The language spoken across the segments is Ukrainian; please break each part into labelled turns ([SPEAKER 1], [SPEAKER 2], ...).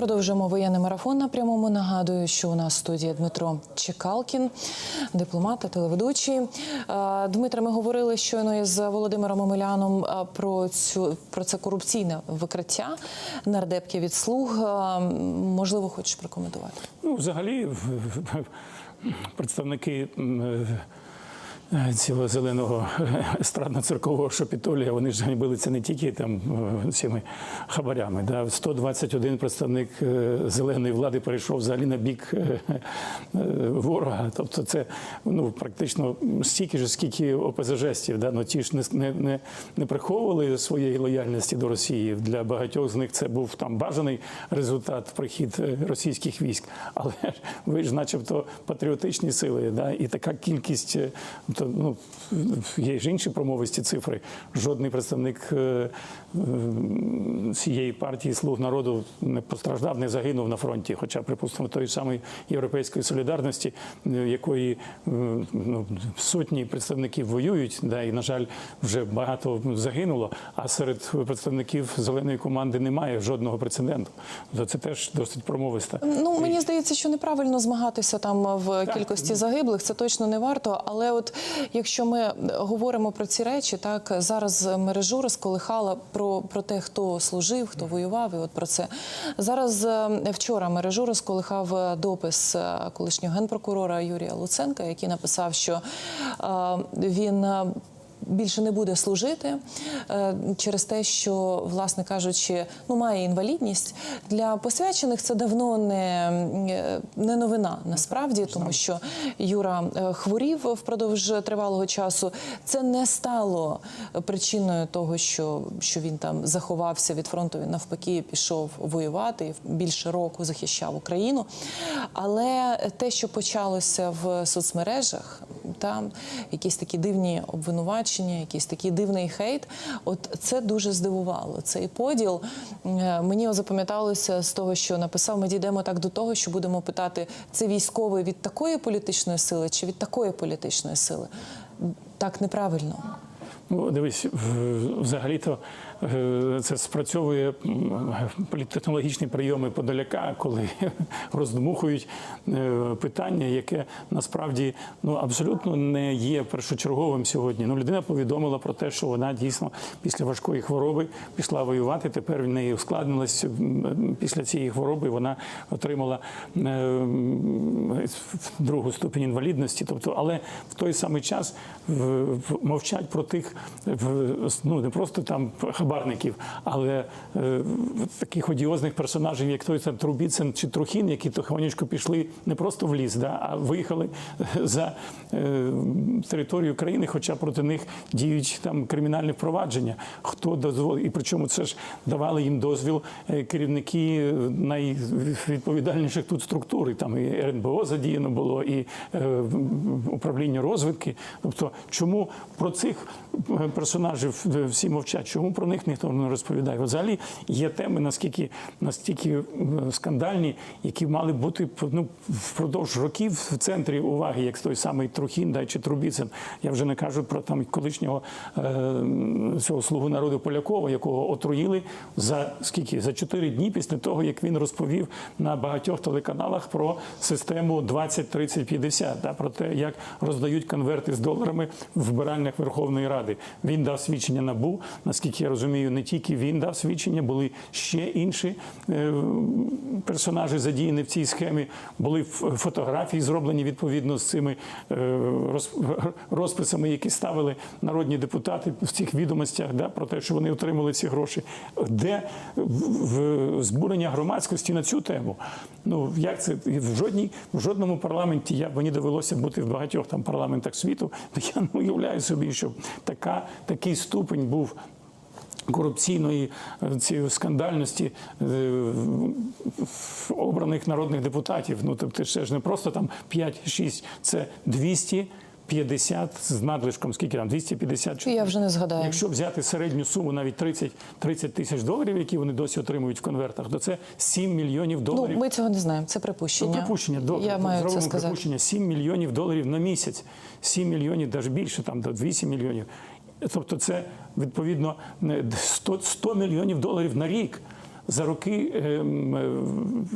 [SPEAKER 1] Продовжуємо воєнний марафон на прямому. Нагадую, що у нас в студії Дмитро Чекалкін, дипломат та телеведучий. Дмитре, ми говорили щойно із Володимиром Омеляном про цю про це корупційне викриття нардепки від слуг. Можливо, хочеш прокоментувати?
[SPEAKER 2] Ну, взагалі, представники е, цього зеленого естрадно-циркового шопітолія, вони ж ганьбили не тільки там е, цими хабарями. Да? 121 представник е, зеленої влади перейшов взагалі на бік ворога. Тобто це ну, практично стільки ж, скільки ОПЗЖестів. Да? Ну, ті ж не, не, не, приховували своєї лояльності до Росії. Для багатьох з них це був там бажаний результат прихід російських військ. Але ви ж, начебто, патріотичні сили, да? і така кількість, е, то, ну, є ж інші промовисті цифри. Жодний представник е, цієї партії слуг народу не постраждав, не загинув на фронті. Хоча, припустимо, тої самої європейської солідарності, е, якої е, ну, сотні представників воюють, да, і, на жаль, вже багато загинуло. А серед представників зеленої команди немає жодного прецеденту. Це теж досить промовиста.
[SPEAKER 1] Ну мені здається, що неправильно змагатися там в кількості загиблих. Це точно не варто. Але от якщо ми говоримо про ці речі, так зараз мережу розколихала про, про те, хто служив, хто воював, і от про це зараз е, вчора мережу розколихав е, допис е, колишнього генпрокурора Юрія Луценка, який написав, що він. Більше не буде служити е, через те, що, власне кажучи, ну має інвалідність для посвячених. Це давно не, е, не новина насправді, тому що Юра е, хворів впродовж тривалого часу. Це не стало причиною того, що, що він там заховався від фронту. Він навпаки пішов воювати більше року захищав Україну. Але те, що почалося в соцмережах, там якісь такі дивні обвинувачення, якийсь такий дивний хейт. От це дуже здивувало. Цей поділ Е, мені запам'яталося з того, що написав. Ми дійдемо так до того, що будемо питати, це військовий від такої політичної сили чи від такої політичної сили. Так неправильно.
[SPEAKER 2] Ну, дивись, взагалі-то це спрацьовує політтехнологічні прийоми Подоляка, коли роздмухують е, питання, яке насправді ну абсолютно не є першочерговим сьогодні. Ну, людина повідомила про те, що вона дійсно після важкої хвороби пішла воювати. Тепер в неї ускладнилось після цієї хвороби. Вона отримала е, другу ступінь інвалідності. Тобто, але в той самий час мовчать про тих ну не просто там хабарників, але е, таких одіозних персонажів, як той там Трубіцин чи Трухін, які тихонечко пішли не просто в ліс, да, а виїхали за е, територію країни, хоча проти них діють там кримінальні впровадження. Хто дозволив, і причому це ж давали їм дозвіл е, керівники найвідповідальніших тут структур. І там і РНБО задіяно було, і е, управління розвідки. Тобто, чому про цих е, персонажів е, всі мовчать? Чому про них ніхто не розповідає? От Взагалі є теми наскільки настільки е, скандальні, які мали бути ну, впродовж років в центрі уваги, як той самий Трухін да, чи Трубіцин. Я вже не кажу про там колишнього е, цього слугу народу Полякова, якого отруїли за скільки за 4 дні після того, як він розповів на багатьох телеканалах про систему 20-30-50, да, про те, як роздають конверти з доларами в вбиральнях Верховної Ради. Він дав свідчення набу. Наскільки я розумію, не тільки він дав свідчення, були ще інші е, персонажі задіяні в цій схемі. Були фотографії, зроблені відповідно з цими е, розписами, які ставили народні депутати в цих відомостях, да, про те, що вони отримали ці гроші. Де в збурення громадськості на цю тему? Ну як це в жодній в жодному парламенті я мені довелося бути в багатьох там парламентах світу. Я не уявляю собі, щоб така такий ступень був. Корупційної е, цієї скандальності е, обраних народних депутатів. Ну тобто, це ж не просто там 5-6, це 250 з надлишком. Скільки там? 250
[SPEAKER 1] Я вже не згадаю.
[SPEAKER 2] Якщо взяти середню суму, навіть 30, 30 тисяч доларів, які вони досі отримують в конвертах, то це 7 мільйонів
[SPEAKER 1] Ну
[SPEAKER 2] доларів.
[SPEAKER 1] ми цього не знаємо. Це припущення.
[SPEAKER 2] Ну, припущення, добре.
[SPEAKER 1] Я маю це сказати.
[SPEAKER 2] припущення 7 мільйонів доларів на місяць. 7 мільйонів, навіть більше, там до 8 мільйонів. Тобто це відповідно не 100, 100 мільйонів доларів на рік. за роки ем,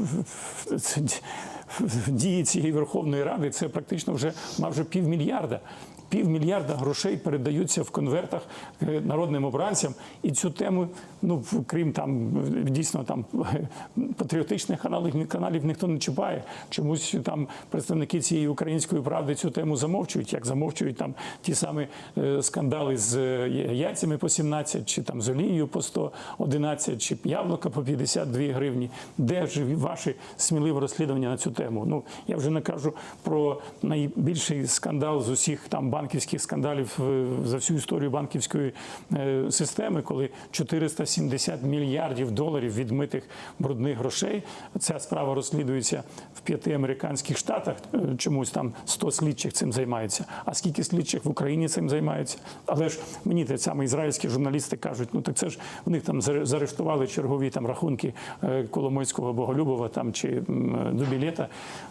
[SPEAKER 2] дії цієї Верховної Ради це практично вже майже півмільярда. Півмільярда грошей передаються в конвертах е, народним обранцям, і цю тему, ну крім там дійсно там патріотичних каналів, каналів ніхто не чіпає. Чомусь там представники цієї української правди цю тему замовчують, як замовчують там ті самі е, скандали з е, яйцями по 17, чи там з олією по 111, чи яблука по 52 гривні. Де ж ваші сміливі розслідування на цю тему? Ну я вже не кажу про найбільший скандал з усіх там банківських скандалів е, за всю історію банківської системи, коли 470 мільярдів доларів відмитих брудних грошей. Ця справа розслідується в п'яти американських штатах. Чомусь там 100 слідчих цим займаються. А скільки слідчих в Україні цим займаються? Але ж мені те саме ізраїльські журналісти кажуть, ну так це ж в них там заарештували чергові там рахунки е, Коломойського Боголюбова там чи м, Дубілета.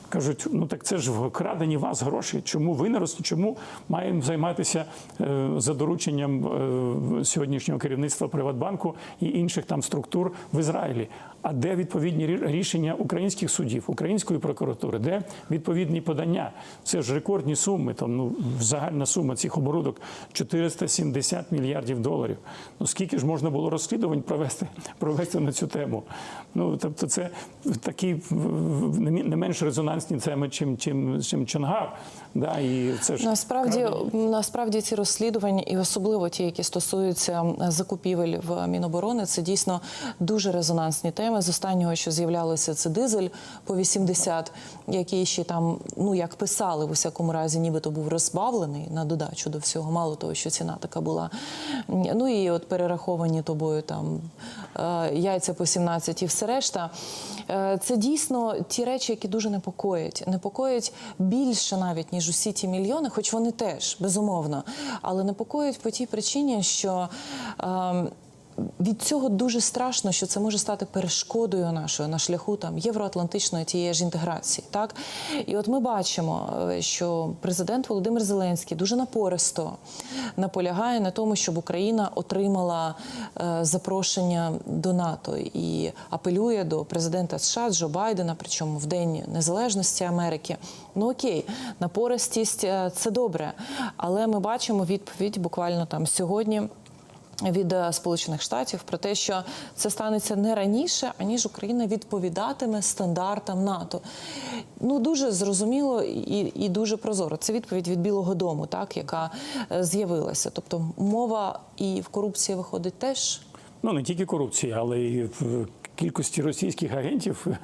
[SPEAKER 2] Кажуть, ну так це ж вкрадені вас гроші. Чому ви не роз... Чому маємо займатися е, за дорученням е, сьогоднішнього керівництва Приватбанку і інших там структур в Ізраїлі? А де відповідні рі- рішення українських судів, української прокуратури? Де відповідні подання? Це ж рекордні суми. Там ну загальна сума цих оборудок 470 мільярдів доларів. Ну скільки ж можна було розслідувань провести, провести на цю тему? Ну тобто, це такі не менш резонансні теми, чим чим, чим Чонгар. Да, і це ж
[SPEAKER 1] Насправді, насправді ці розслідування, і особливо ті, які стосуються закупівель в Міноборони, це дійсно дуже резонансні теми. З останнього, що з'являлося, це дизель по 80, який ще там, ну як писали в усякому разі, нібито був розбавлений на додачу до всього. Мало того, що ціна така була. Ну і от перераховані тобою там е, яйця по 17 і все решта. Е, Це дійсно ті речі, які дуже непокоять. Непокоять більше навіть, ніж усі ті мільйони, хоч вони теж, безумовно. Але непокоять по тій причині, що. Від цього дуже страшно, що це може стати перешкодою нашою на шляху там євроатлантичної тієї ж інтеграції. Так і от ми бачимо, е, що президент Володимир Зеленський дуже напористо наполягає на тому, щоб Україна отримала е, запрошення до НАТО і апелює до президента США Джо Байдена, причому в День Незалежності Америки. Ну окей, напористість е, це добре, але ми бачимо відповідь буквально там сьогодні від е, Сполучених Штатів про те, що це станеться не раніше, аніж Україна відповідатиме стандартам НАТО. Ну дуже зрозуміло і, і дуже прозоро. Це відповідь від Білого Дому, так яка е, з'явилася. Тобто мова і в корупції виходить теж.
[SPEAKER 2] Ну не тільки корупція, але в кількості російських агентів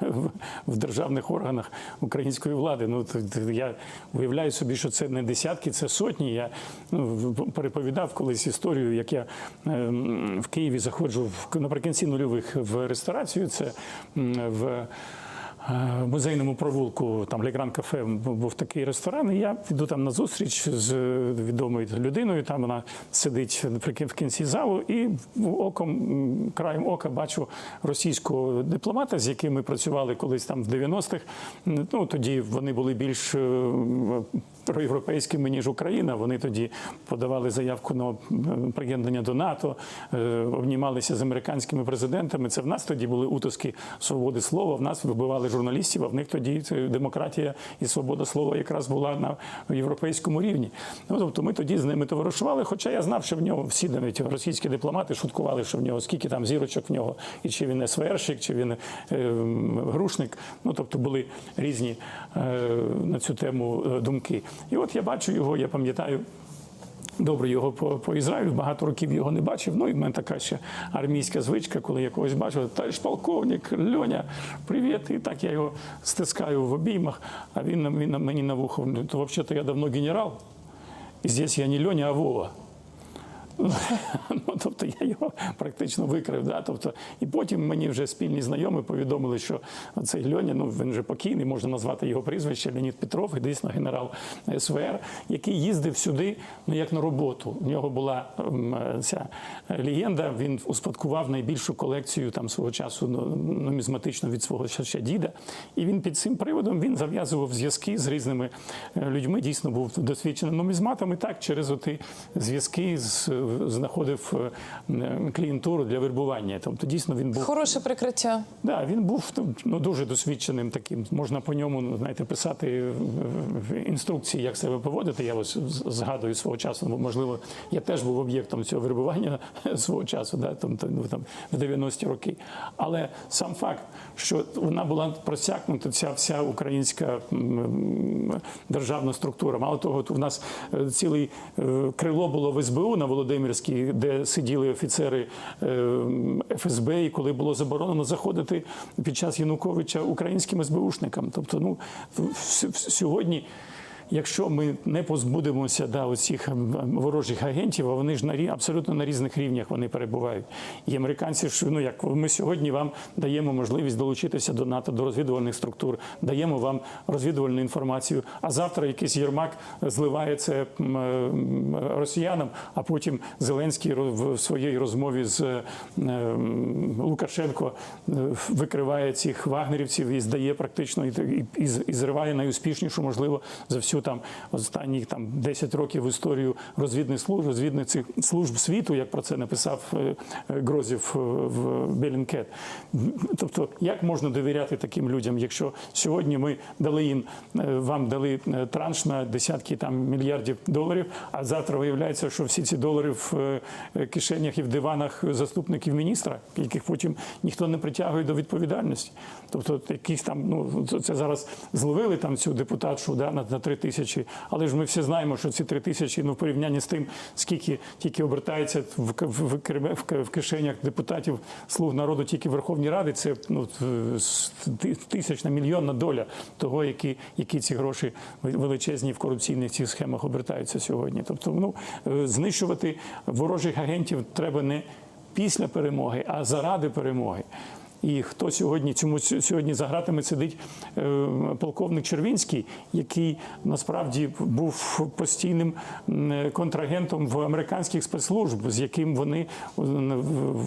[SPEAKER 2] в- державних органах української влади. Ну то я уявляю собі, що це не десятки, це сотні. Я ну, переповідав колись історію, як я ем, в Києві заходжу в наприкінці нульових в ресторацію. Це в. Е, музейному провулку там Легран кафе був такий ресторан. І я йду там на зустріч з відомою людиною. Там вона сидить в кінці залу, і оком краєм ока бачу російського дипломата, з яким ми працювали колись там в 90-х. Ну тоді вони були більш е, проєвропейськими ніж Україна. Вони тоді подавали заявку на приєднання до НАТО, е, обнімалися з американськими президентами. Це в нас тоді були утиски свободи слова. В нас вибивали журналістів. А в них тоді демократія і свобода слова якраз була на європейському рівні. Ну тобто ми тоді з ними товаришували. Хоча я знав, що в нього всі навіть російські дипломати шуткували, що в нього скільки там зірочок в нього, і чи він СВРщик, чи він е, грушник. Ну тобто були різні е, на цю тему е, думки. І от я бачу його, я пам'ятаю. Добре, його по, по Ізраїлю багато років його не бачив. Ну і в мене така ще армійська звичка, коли я когось бачив, та ж полковник, Льоня, привіт. І так я його стискаю в обіймах, а він, він мені на вухо. «Ну, То взагалі я давно генерал. І здесь я не Льоня, а Вова. Ну, тобто я його практично викрив. Да? Тобто, і потім мені вже спільні знайомі повідомили, що цей Льоня, ну він вже покійний, можна назвати його прізвище Леонід Петров, і дійсно генерал СВР, який їздив сюди ну, як на роботу. У нього була ем, ця легенда. Він успадкував найбільшу колекцію там свого часу ну, нумізматично від свого ще- діда. І він під цим приводом він зав'язував зв'язки з різними е, людьми. Дійсно був досвідченим нумізматом. І так через оті зв'язки з знаходив е, клієнтуру для вербування. Тобто дійсно він був
[SPEAKER 1] Хороше прикриття.
[SPEAKER 2] Да, він був ну, дуже досвідченим таким. Можна по ньому ну, знаєте, писати інструкції, як себе поводити. Я ось згадую свого часу. бо, Можливо, я теж був об'єктом цього вербування свого часу, да, там, там, ну, там, в 90-ті роки. Але сам факт, що вона була просякнута, ця вся українська державна структура. Мало того, у нас е, цілий е, крило було в СБУ на Володимирській, де сиділи офіцери е, ФСБ, і коли було заборонено заходити під час Януковича українським СБУшникам. Тобто, ну сьогодні. Якщо ми не позбудемося да, оцих ем, ем, ворожих агентів, а вони ж на абсолютно на різних рівнях вони перебувають. І американці ж ну як ми сьогодні вам даємо можливість долучитися до НАТО, до розвідувальних структур, даємо вам розвідувальну інформацію. А завтра якийсь Єрмак зливає це росіянам, а потім Зеленський в своїй розмові з е, Лукашенко е, викриває цих вагнерівців і здає практично і, і, і зриває найуспішнішу, можливо, за всю там останні там 10 років історію розвідних служб, розвідних служб світу, як про це написав е, е, Грозів е, в Белінкет. Тобто, як можна довіряти таким людям, якщо сьогодні ми дали їм вам дали транш на десятки там мільярдів доларів, а завтра виявляється, що всі ці долари в кишенях і в диванах заступників міністра, яких потім ніхто не притягує до відповідальності. Тобто, якісь там ну це- зараз зловили там цю депутатшу да, на, на 3 тисячі, але ж ми всі знаємо, що ці 3 тисячі ну в порівнянні з тим, скільки тільки обертається в, в, в, в, кишенях депутатів слуг народу тільки в Верховній Раді, це ну ти- тисячна мільйонна доля того, які, які ці гроші величезні в корупційних цих схемах обертаються сьогодні. Тобто, ну е, знищувати ворожих агентів треба не після перемоги, а заради перемоги. І хто сьогодні цьому сьогодні за гратами сидить е, полковник Червінський, який насправді був постійним контрагентом в американських спецслужб, з яким вони е,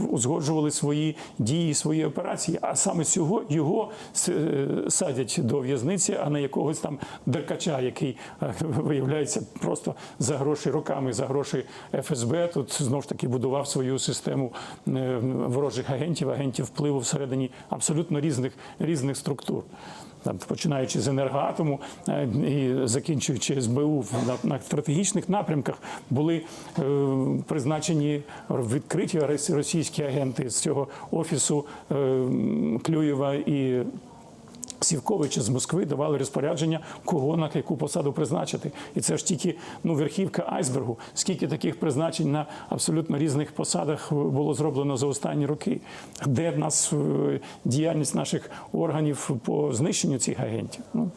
[SPEAKER 2] узгоджували свої дії, свої операції. А саме цього його е, садять до в'язниці, а не якогось там деркача, який е, виявляється просто за гроші роками, за гроші ФСБ. Тут знов ж таки будував свою систему е, ворожих агентів, агентів впливу всередині абсолютно різних різних структур. Там, починаючи з енергоатому е, і закінчуючи СБУ на, стратегічних напрямках, були е, призначені відкриті рос- російські агенти з цього офісу е, Клюєва і Сівковича з Москви давали розпорядження, кого на яку посаду призначити. І це ж тільки ну, верхівка айсбергу. Скільки таких призначень на абсолютно різних посадах було зроблено за останні роки? Де в нас е, діяльність наших органів по знищенню цих агентів? Ну,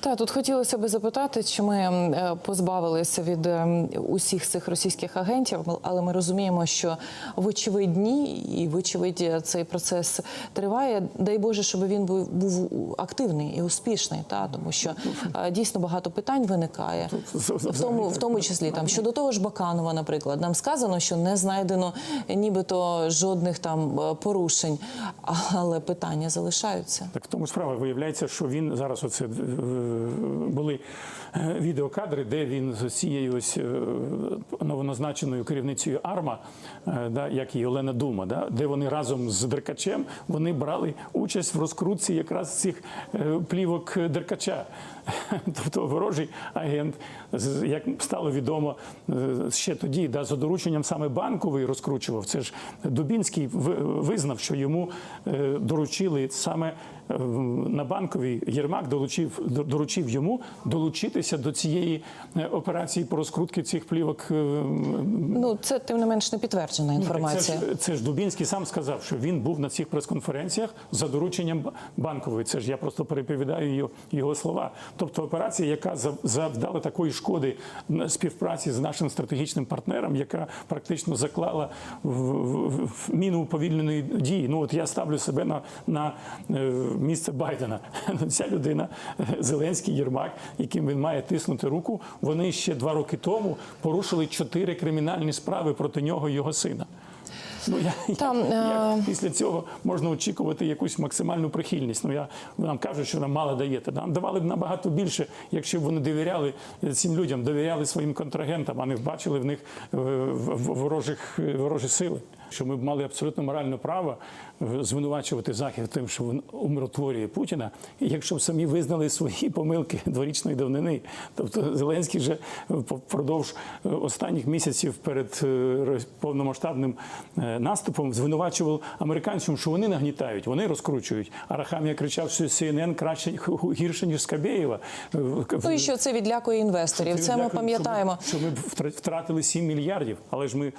[SPEAKER 1] Та тут хотілося би запитати, чи ми е, позбавилися від е, усіх цих російських агентів, але ми розуміємо, що вочевидні і вочевидь цей процес триває. Дай Боже, щоб він був, був активний і успішний, та тому що е, дійсно багато питань виникає, в тому, в тому числі там щодо того ж Баканова, наприклад, нам сказано, що не знайдено нібито жодних там е, порушень, але питання залишаються.
[SPEAKER 2] Так в тому справа виявляється, що він зараз оце е, були е, відеокадри, де він з цією ось е, новоназначеною керівницею АРМА, е, да, як і Олена Дума, да, де вони разом з Деркачем вони брали участь в розкрутці якраз цих плівок Деркача. Тобто ворожий агент, як стало відомо ще тоді, да, за дорученням саме банковий розкручував. Це ж Дубінський ви- визнав, що йому е, доручили саме е, на банковій Єрмак долучив, доручив йому долучитися до цієї е, операції по розкрутці цих плівок.
[SPEAKER 1] Ну це тим не менш не підтверджена інформація.
[SPEAKER 2] Це ж, це ж Дубінський сам сказав, що він був на цих прес-конференціях за дорученням банкової. Це ж я просто переповідаю його слова. Тобто операція, яка за- завдала такої шкоди співпраці з нашим стратегічним партнером, яка практично заклала в міну уповільненої дії. Ну от я ставлю себе на, на е, місце Байдена. Ця людина, е, Зеленський Єрмак, яким він має тиснути руку, вони ще два роки тому порушили чотири кримінальні справи проти нього і його сина. Ну я
[SPEAKER 1] Там,
[SPEAKER 2] як,
[SPEAKER 1] е,
[SPEAKER 2] як після цього можна очікувати якусь максимальну прихильність. Ну я нам кажуть, що нам мало даєте. Нам давали б набагато більше, якщо б вони довіряли цим людям, довіряли своїм контрагентам, а не бачили в них е, ворожих е, ворожі сили. Що ми б мали абсолютно моральне право е, звинувачувати захід тим, що він умиротворює Путіна, якщо б самі визнали свої помилки дворічної давнини. Тобто Зеленський вже впродовж е, останніх місяців перед е, повномасштабним е, наступом звинувачував американцям, що вони нагнітають, вони розкручують. А Рахамія кричав, що CNN краще гірше ніж Скабєєва.
[SPEAKER 1] Ну і що це відлякує інвесторів. Це ми пам'ятаємо.
[SPEAKER 2] Що ми, що ми втра- втратили 7 мільярдів, але ж ми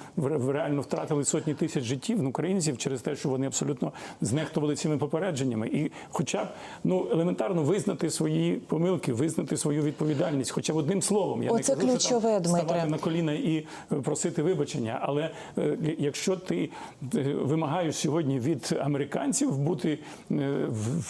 [SPEAKER 2] реально втратили сотні тисяч життів українців через те, що вони абсолютно знехтували цими попередженнями. І хоча б ну елементарно визнати свої помилки, визнати свою відповідальність, хоча б одним словом. Я
[SPEAKER 1] Оце
[SPEAKER 2] не кажу, що
[SPEAKER 1] ключове,
[SPEAKER 2] там
[SPEAKER 1] Дмитре.
[SPEAKER 2] ставати на коліна і е, просити вибачення. Але е, якщо ти е, вимагаєш сьогодні від американців бути е,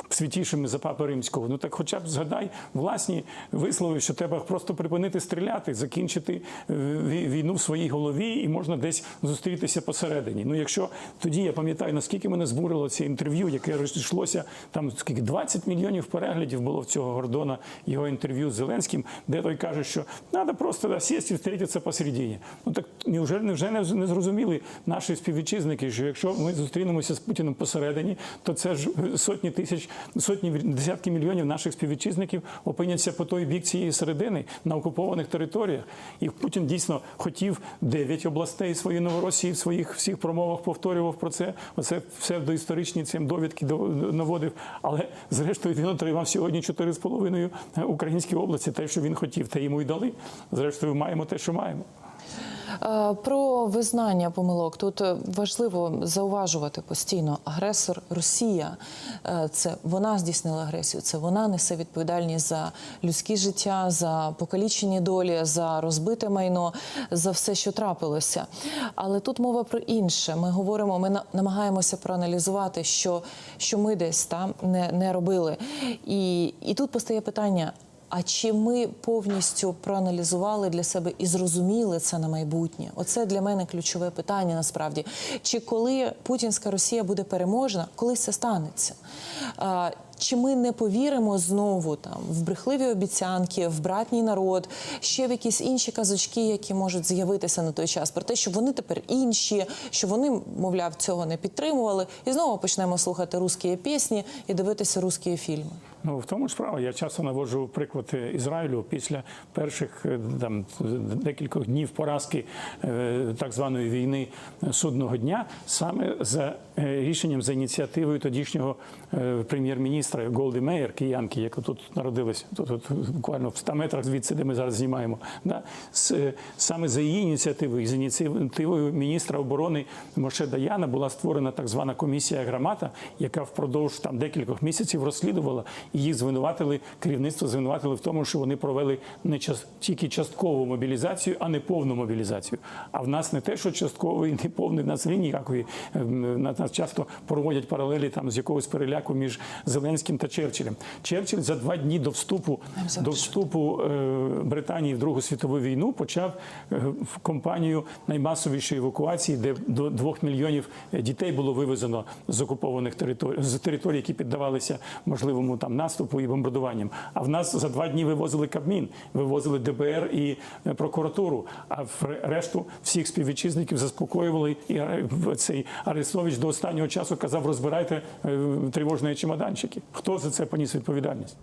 [SPEAKER 2] святішими за папи римського, ну так хоча б згадай власні вислови, що треба просто припинити стріляти, закінчити е, війну в своїй голові, і можна десь зустрітися посередині. Ну якщо тоді я пам'ятаю, наскільки мене збурило це інтерв'ю, яке розійшлося там скільки 20 мільйонів переглядів було в цього Гордона його інтерв'ю з Зеленським, де той каже, що треба просто сісти і зустрітися посередині. Ну так невже, невже не, зрозуміли наші співвітчизники, що якщо ми зустрінемося з Путіним посередині, то це ж сотні тисяч, сотні десятки мільйонів наших співвітчизників опиняться по той бік цієї середини на окупованих територіях. І Путін дійсно хотів 9 областей своєї Новоросії в своїх всіх промовах повторював про це. Оце псевдоісторичні цим довідки до- наводив. Але зрештою він отримав сьогодні 4,5 українські області. Те, що він хотів, те йому й дали. Зрештою, маємо те, що маємо.
[SPEAKER 1] Е, Про визнання помилок тут е, важливо зауважувати постійно. Агресор Росія Е, це вона здійснила агресію. Це вона несе відповідальність за людське життя, за покалічені долі, за розбите майно, за все, що трапилося. Але тут мова про інше. Ми говоримо, ми намагаємося проаналізувати, що, що ми десь там не, не робили. І, і тут постає питання. А чи ми повністю проаналізували для себе і зрозуміли це на майбутнє? Оце для мене ключове питання насправді. Чи коли путінська Росія буде переможена, коли це станеться? Чи ми не повіримо знову там в брехливі обіцянки, в братній народ, ще в якісь інші казочки, які можуть з'явитися на той час, про те, що вони тепер інші, що вони, мовляв, цього не підтримували, і знову почнемо слухати русські пісні і дивитися русські фільми.
[SPEAKER 2] Ну в тому ж справа. Я часто наводжу приклад е, Ізраїлю після перших е, там декількох днів поразки е, так званої війни судного дня, саме за рішенням за ініціативою тодішнього прем'єр-міністра Голди Меєр, киянки, яка тут народилась, тут, тут буквально в 100 метрах звідси, де ми зараз знімаємо. Да? Саме за її ініціативою, з ініціативою міністра оборони Моше Даяна була створена так звана комісія Грамата, яка впродовж там декількох місяців розслідувала їх звинуватили. Керівництво звинуватили в тому, що вони провели не час тільки часткову мобілізацію, а не повну мобілізацію. А в нас не те, що частково і не повний, в нас ніякої. Ем, на- Нас часто проводять паралелі там з якогось переляку між Зеленським та Черчиллем. Черчилль за два дні до вступу до вступу е, Британії в Другу світову війну почав е, в компанію наймасовішої евакуації, де до двох мільйонів дітей було вивезено з окупованих територій з територій, які піддавалися можливому там наступу і бомбардуванням. А в нас за два дні вивозили Кабмін, вивозили ДБР і е, прокуратуру. А в решту всіх співвітчизників заспокоювали. І е, цей Арестович до останнього часу казав: розбирайте е, тривожні чемоданчики. Хто за це поніс відповідальність?